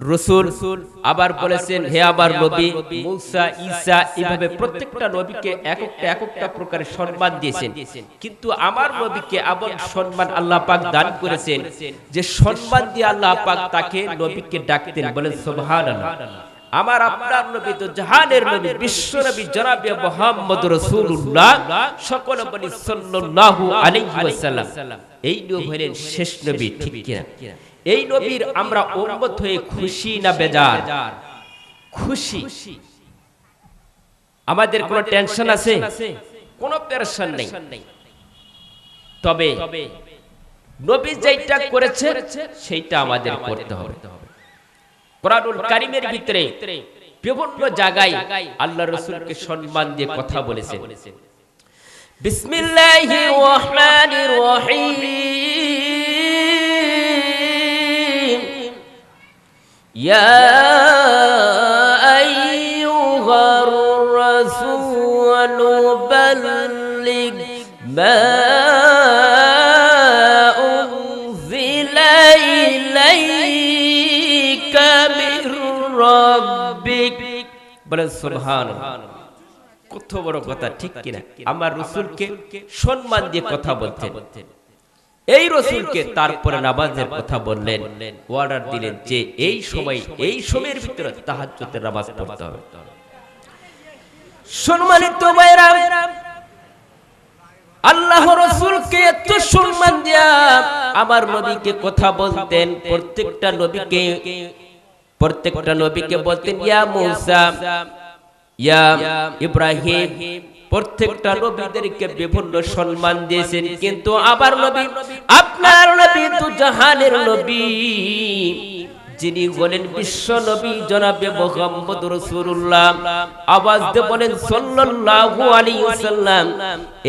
রসুল আবার বলেছেন, হে আবার নবী, মুসা, ঈসা এভাবে প্রত্যেকটা নবীকে এককটা এককটা প্রকারের সম্মান দিয়েছেন। কিন্তু আমার নবীকে এমন সম্মান আল্লাহ পাক দান করেছেন যে সম্মান দিয়ে আল্লাহ পাক তাকে নবীকে ডাকতেন, বলেন, সুবহানাল্লাহ। আমার আপনার নবী তো জাহানের নবী, বিশ্ব নবী জনাবে মোহাম্মদ রাসূলুল্লাহ সকল বলি সাল্লাল্লাহু আলাইহি ওয়াসাল্লাম। এই নবী হলেন শেষ নবী, ঠিক কিনা? এই নবীর আমরা উম্মত হয়ে খুশি না বেজার? খুশি। আমাদের কোনো টেনশন আছে? কোনো পেরেশান নেই। তবে নবী যেটা করেছে সেইটা আমাদের করতে হবে। কোরআনুল কারিমের ভিতরে বিভিন্ন জায়গায় আল্লাহ রসুলকে সম্মান দিয়ে কথা বলেছেন। বিসমিল্লাহির রহমানির রহিম। ইয়া আইয়ুহার রাসূল বাল্লিগ মা উনজিলা ইলাইকা মির রাব্বিক বলেন, সুবহানাল্লাহ। কত বড় কথা, ঠিক কিনা? আমার রসুলকে সম্মান দিয়ে কথা বলতেন। এই রসুলকে তারপরে নামাজের কথা বললেন। অর্ডার দিলেন যে এই সময়, এই সময়ের ভিতরে তাহাজ্জুদের নামাজ পড়তে হবে। সম্মানিত ভাইরা আল্লাহ রসুলকে এত সম্মান দিয়া আমার নবীকে কথা বলতেন। প্রত্যেকটা নবীকে প্রত্যেকটা নবীকে বলতেন, ইয়া মুসা, ইয়া ইব্রাহিম প্রত্যেকটা নবীদেরকে বিভিন্ন সম্মান দিয়েছেন কিন্তু আবার নবী আপনার নবী তো জাহানের নবী। যিনি বলেন বিশ্ব নবী জনাবে মোহাম্মদ রাসূলুল্লাহ। আওয়াজ দিয়ে বলেন সাল্লাল্লাহু আলাইহি ওয়াসাল্লাম।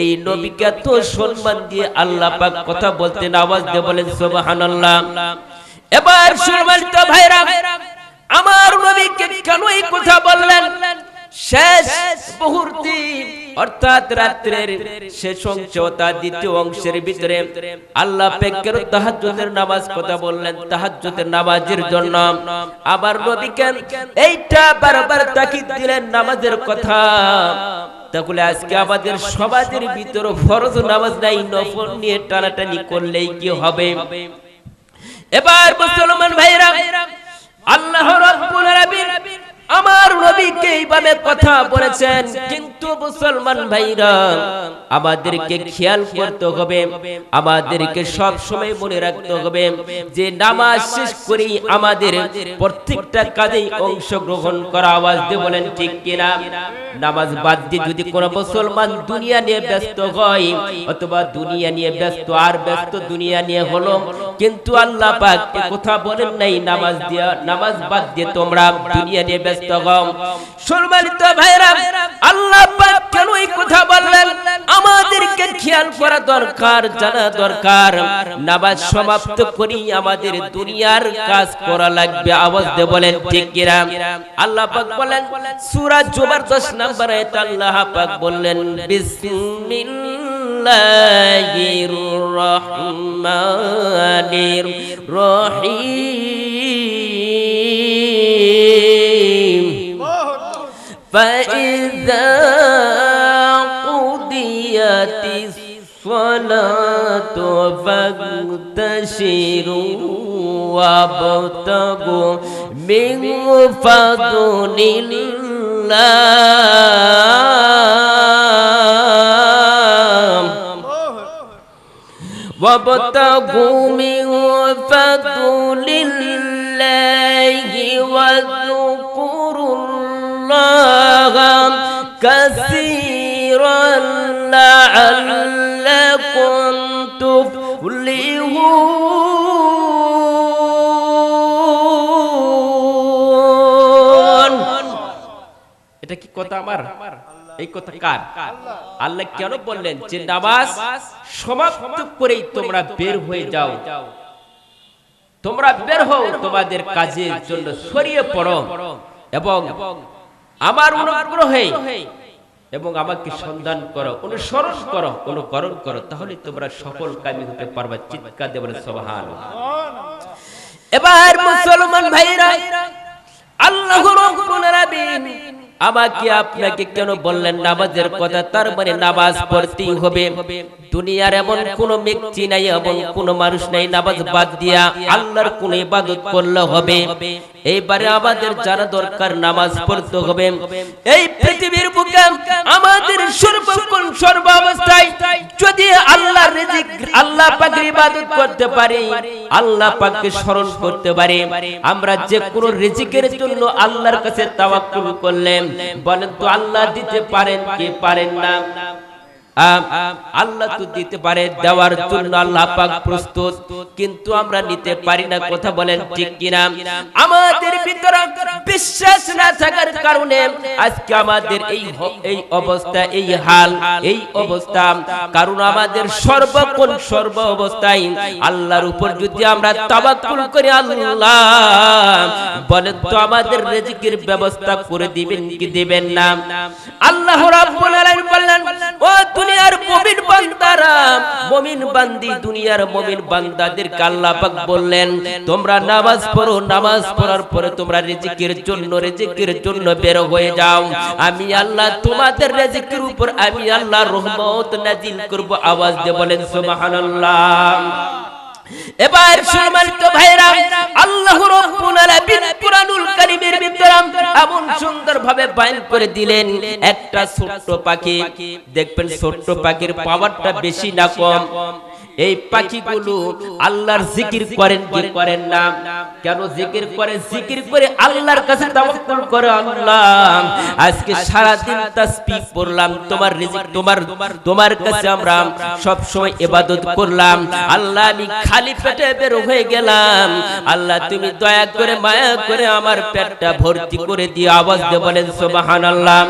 এই নবীকে এত সম্মান দিয়ে আল্লাহ পাক কথা বলতেন আওয়াজ দিয়ে বলেন সুবহানাল্লাহ। এবার সম্মানিত ভাইরা আমার নবীকে কেন এই কথা বললেন? শেষ মুহূর্তে অর্থাৎ রাত্রের শেষ অংশ দ্বিতীয় অংশের ভিতরে আল্লাহ পেকের তাহাজ্জুদের নামাজ কথা বললেন, তাহাজ্জুদের নামাজের জন্য। আবার নবীকে এইটা বারবার দিলেন নামাজের কথা। তাহলে আজকে আমাদের সমাজের ভিতরে ফরজ নামাজ নাই, নফল নিয়ে টানাটানি করলেই কি হবে? এবার মুসলমান ভাইরা, আল্লাহ আলামিন আমার নবীকে এইভাবে কথা বলেছেন। কিন্তু মুসলমান ভাইরা, আমাদেরকে খেয়াল করতে হবে। আমাদেরকে সব সময় মনে রাখতে হবে যে নামাজ শেষ করি আমাদের প্রত্যেকটা কাজেই অংশগ্রহণ করা আওয়াজ দিয়ে বলেন, ঠিক কিনা? নামাজ বাদ দিয়ে যদি কোনো মুসলমান দুনিয়া নিয়ে ব্যস্ত হয়, অথবা দুনিয়া নিয়ে ব্যস্ত, আর ব্যস্ত দুনিয়া নিয়ে হলো কিন্তু আল্লাহ পাক কথা বলেন নাই, নামাজ দিয়া নামাজ বাদ দিয়ে তোমরা দুনিয়া নিয়ে ব্যস্ত হও। সম্মানিত ভাইরা আল্লাহ পাক কেন এই কথা বললেন? আমাদেরকে খেয়াল করা দরকার, জানা দরকার। নামাজ সমাপ্ত করি, আমাদের দুনিয়ার কাজ করা লাগবে, আওয়াজ দিয়ে বলেন, ঠিক কিনা? আল্লাহ পাক বলেন, সূরা জুমার 10 নম্বর আয়াত আল্লাহ পাক বললেন الله الرحمن الرحيم فإذا قضيت الصلاة فانتشروا وابتغوا من فضل الله وابتغوا من فضل الله واذكروا الله كثيرا لعلكم تفلحون এটা কি কথা আমার এই কথা কার? আল্লাহ কেন বললেন, যে নামাজ সমাপ্ত করেই তোমরা বের হয়ে যাও। তোমরা বের হও, তোমাদের কাজের জন্য ছড়িয়ে পড়ো এবং আমার অনুগ্রহে এবং আমাকে সন্ধান করো, অনুসরণ করো, অনুকরণ করো, তাহলে তোমরা সফল কামী হতে পারবে। চিৎকার দেবেন সবহান এবার মুসলমান ভাইরা, আল্লাহ রাব্বুল আলামিন আমাকে আপনাকে কেন বললেন নামাজের কথা? তার মানে নামাজ পড়তেই হবে। দুনিয়ার এমন কোন ব্যক্তি নাই, এমন কোন মানুষ নাই, নামাজ বাদ দিয়া আল্লাহর কোন ইবাদত করলে হবে। এইবারে আমাদের যারা দরকার নামাজ পড়তে হবে। এই পৃথিবীর বুকে আমাদের সর্ব ইবাদত করতে পারি, আল্লাহ পাককে স্মরণ করতে পারি। আমরা যে কোনো রিজিকের জন্য আল্লাহর কাছে তাওয়াক্কুল করলেন। বলেন তো আল্লাহ দিতে পারেন কি পারেন না? আল্লাহ তো দিতে পারে, দেওয়ার জন্য আল্লাহ পাক প্রস্তুত। কিন্তু আমরা নিতে পারি না, কথা বলেন ঠিক কিনা? আমাদের ভিতরে বিশ্বাস না থাকার কারণে আজকে আমাদের এই এই অবস্থা, এই হাল, এই অবস্থা। কারণ আমাদের সর্বক্ষণ সর্ব অবস্থায় আল্লাহর উপর যদি আমরা তাবাক্কুল করি, আল্লাহ বলেন তো আমাদের রিজিকের ব্যবস্থা করে দিবেন কি দিবেন না? আল্লাহ রাব্বুল আলামিন বললেন, ও দুনিয়ার মুমিন বান্দারা, মুমিন বান্দি দুনিয়ার মুমিন বান্দাদেরকে আল্লাহ পাক বললেন, তোমরা নামাজ পড়ো, নামাজ পড়ার পরে তোমরা রিজিকের জন্য রিজিকের জন্য বের হয়ে যাও। আমি আল্লাহ তোমাদের রিজিকের উপর, আমি আল্লাহ রহমত নাজিল করব। আওয়াজ দিয়ে বলেন, সুবহানাল্লাহ। এবার সম্মানিত ভাইরা, আল্লাহ রাব্বুল আলামিন কুরআনুল ভিতরে এমন সুন্দর ভাবে বাইল করে দিলেন। একটা ছোট্ট পাখি। দেখবেন ছোট্ট পাখির পাওয়ারটা বেশি না কম। এই পাখিগুলো আল্লাহর জিকির করেন, কি করেন না? কেন জিকির করে? জিকির করে আল্লাহর কাছে তাওয়াক্কুল করে আল্লাহ। আজকে সারা দিন তাসবিহ পড়লাম, তোমার রিজিক, তোমার তোমার কাছে আমরা সব সময় ইবাদত করলাম। আল্লাহ, আমি খালি পেটে বের হয়ে গেলাম। আল্লাহ, তুমি দয়া করে মায়া করে আমার পেটটা ভর্তি করে দিয়ে আওয়াজ দিয়ে বলেন, সুবহানাল্লাহ।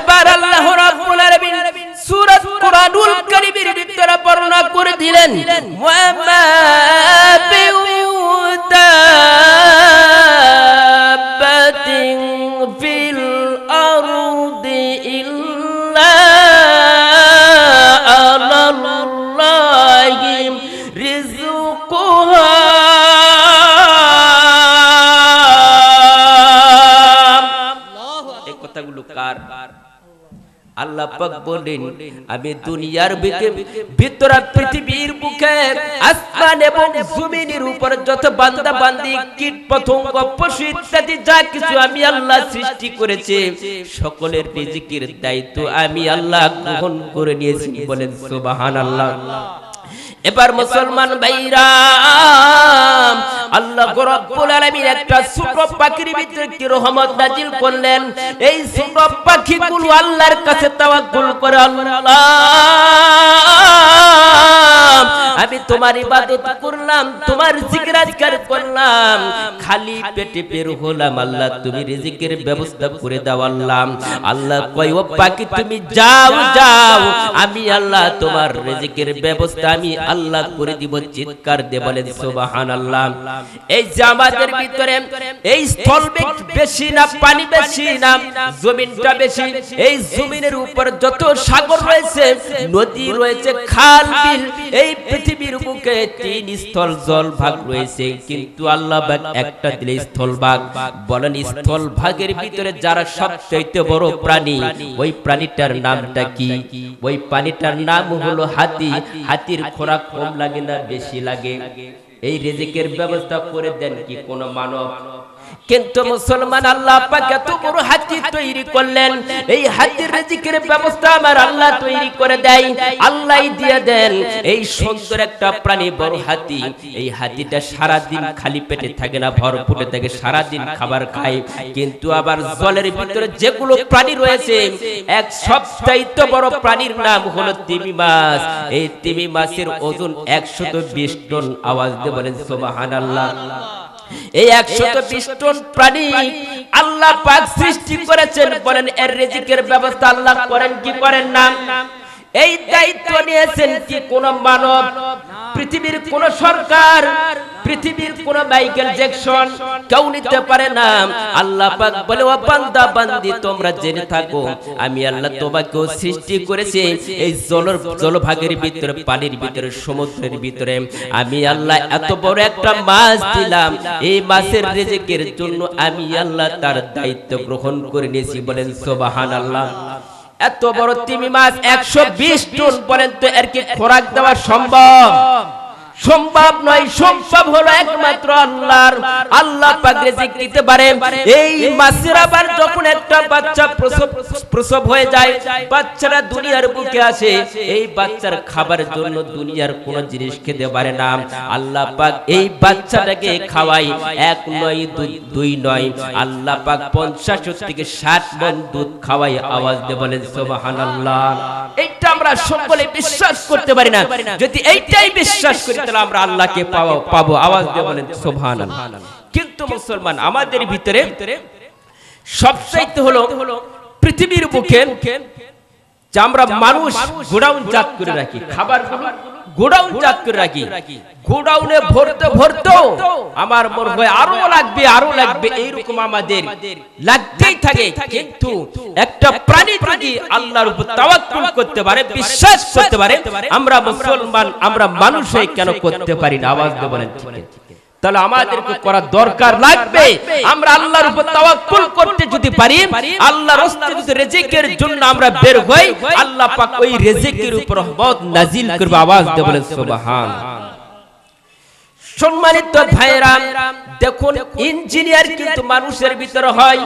এবার আল্লাহ রাব্বুল আলামিন সূরা কুরআনুল কারীমের ভিতরে বর্ণনা করে দিলেন ওয়ামা আল্লাহ পাক বলেন আমি দুনিয়ার বুকে ভিতরা পৃথিবীর বুকে আসমান এবং জমিনের উপর যত বান্দা বান্দি কীট পতঙ্গ পশু ইত্যাদি যা কিছু আমি আল্লাহ সৃষ্টি করেছে সকলের রিজিকের দায়িত্ব আমি আল্লাহ গ্রহণ করে নিয়েছি বলেন সুবহানাল্লাহ। এবার মুসলমান ভাইরা আল্লাহ রব্বুল আলামিন একটা ছোট পাখির ভিতরে কি রহমত নাজিল করলেন। এই ছোট পাখিগুলো আল্লাহর কাছে তাওয়াক্কুল করে আল্লাহ। আমি তোমার ইবাদত করলাম, তোমার জিকির আজকার করলাম। খালি পেটে বের হলাম, আল্লাহ তুমি রিজিকের ব্যবস্থা করে দাও, আল্লাহ। আল্লাহ কয়, ও পাখি, তুমি যাও যাও। আমি আল্লাহ তোমার রিজিকের ব্যবস্থা আমি আল্লাহ করে দিব, চিৎকার দিয়ে বলেন, সুবহানাল্লাহ। এই যে আমাদের ভিতরে এই স্থল বেশি না, পানি বেশি না, জমিনটা বেশি, এই জমিনের উপর যত সাগর রয়েছে, নদী রয়েছে, খাল, বিল এই পৃথিবীর বুকে তিন স্থল জল ভাগ রয়েছে, কিন্তু আল্লাহ পাক একটা দিলে স্থল ভাগ। বলেন স্থল ভাগের ভিতরে যারা সবচেয়ে বড় প্রাণী, ওই প্রাণীটার নামটা কি? ওই প্রাণীটার নাম হলো হাতি। হাতির খোরাক কম লাগে না, বেশি লাগে? এই রিজিকের ব্যবস্থা করে দেন কি কোন মানব? কিন্তু মুসলমান আল্লাহ পাক এত বড় হাতি তৈরি করলেন। এই হাতির রিজিকের ব্যবস্থা আমার আল্লাহ তৈরি করে দেয়। আল্লাহ দিয়ে দেন। এই সুন্দর একটা প্রাণী, বড় হাতি। এই হাতিটা সারা দিন খালি পেটে থাকে না ভরপুরে থাকে সারা দিন খাবার খায়। কিন্তু আবার জলের ভিতরে যেগুলো প্রাণী রয়েছে, এক সবচাইতে বড় প্রাণীর নাম হলো তিমি মাছ। এই তিমি মাছের ওজন একশত বিশ টন। আওয়াজ দিয়ে বলেন, সুবহানাল্লাহ। এই একশত বিশ টন প্রাণী আল্লাহ পাক সৃষ্টি করেছেন বলেন, এর রেজিকের ব্যবস্থা আল্লাহ করেন কি করেন না? এই দায়িত্ব নিয়েছেন কি কোন মানব? পৃথিবীর কোন সরকার, পৃথিবীর কোন মাইকেল জ্যাকসন কেউ নিতে পারে না। আল্লাহ পাক বলে, ও বান্দা, বান্দি, তোমরা জেনে থাকো, আমি আল্লাহ তোমাকেও সৃষ্টি করেছি। এই জলর জলভাগের ভিতরে, পানির ভিতরে, সমুদ্রের ভিতরে। আমি আল্লাহ এত বড় একটা মাছ দিলাম। এই মাছের রেজেকের জন্য আমি আল্লাহ তার দায়িত্ব গ্রহণ করে নিয়েছি। বলেন সোবাহান আল্লাহ এত বড় তিমি মাছ একশো বিশ টন পর্যন্ত এর কি খোরাক দেওয়া সম্ভব? সম্ভব নয়, সম্ভব হলো একমাত্র আল্লাহর। আল্লাহ পাক দিতে পারে। এই মাছের আবার যখন একটা বাচ্চা প্রসব প্রসব হয়ে যায়, বাচ্চারা দুনিয়ার বুকে আসে, এই বাচ্চার খাবারের জন্য দুনিয়ার কোন জিনিস খেতে পারে না। আল্লাহ পাক এই বাচ্চাটাকে খাওয়াই, এক নয় দুই- নয়। আল্লাহ পাক পঞ্চাশ থেকে ষাট মন দুধ খাওয়াই আওয়াজ দিয়ে বলেন, সুবহানাল্লাহ। এইটা আমরা সকলে বিশ্বাস করতে পারি না। যদি এইটাই বিশ্বাস করি তাহলে আমরা আল্লাহকে পাবো। আওয়াজ দিয়ে সুবহানাল্লাহ। কিন্তু মুসলমান, আমাদের ভিতরে সবচাইতে হলো পৃথিবীর বুকে যে আমরা মানুষ, গোডাউন জাত করে রাখি। খাবার গোডাউন জাত করে রাখি। গোডাউনে ভরতে ভরতে আমার মনে হয় আরও লাগবে আরও লাগবে এইরকম আমাদের। লাগতেই থাকে, কিন্তু একটা প্রাণী যদি আল্লাহর উপর তাওয়াক্কুল করতে পারে, বিশ্বাস করতে পারে, আমরা মুসলমান, আমরা মানুষ হয়ে কেন করতে পারি না? আওয়াজ দিয়ে বলেন ঠিক আছে। তাহলে আমাদেরকে করা দরকার লাগবে। আমরা আল্লাহর উপর তাওয়াক্কুল করতে যদি পারি আল্লাহর অস্তিত্ব রিজিকের জন্য আমরা বের হই আল্লাহ পাক ওই রিজিকের উপর রহমত নাজিল করবে আওয়াজ দিয়ে বলেন সুবহান। সম্মানিত ভাইরা দেখুন ইঞ্জিনিয়ার কিন্তু মানুষের ভিতরে হয়।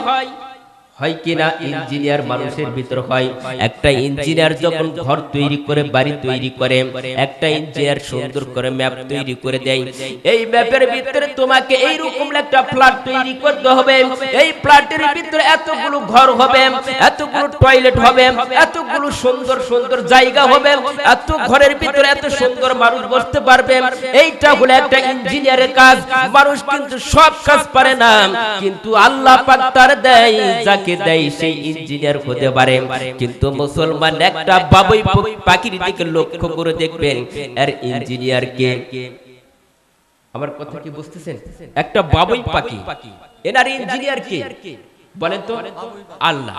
হয় কিনা ইঞ্জিনিয়ার মানুষের ভিতর হয়? একটা ইঞ্জিনিয়ার যখন ঘর তৈরি করে বাড়ি তৈরি করে একটা ইঞ্জিনিয়ার সুন্দর করে ম্যাপ তৈরি করে দেয়। এই ম্যাপের ভিতরে তোমাকে এই রকম একটা ফ্ল্যাট তৈরি করতে হবে। এই ফ্ল্যাটের ভিতরে এতগুলো ঘর হবে এতগুলো টয়লেট হবে এতগুলো সুন্দর সুন্দর জায়গা হবে এত ঘরের ভিতরে এত সুন্দর মানুষ বসতে পারবে। এইটা হলো একটা ইঞ্জিনিয়ারের কাজ। মানুষ কিন্তু সব কাজ পারে না। কিন্তু আল্লাহ পাক তার দেয় যাকে দেয় সেই ইঞ্জিনিয়ার হতে পারে। কিন্তু মুসলমান একটা বাবুই পাখির দিকে লক্ষ্য করে দেখবেন আর ইঞ্জিনিয়ার কে। আমার কথা কি বুঝতেছেন? একটা বাবুই পাখি এনার ইঞ্জিনিয়ার কে? বলেন তো। আল্লাহ।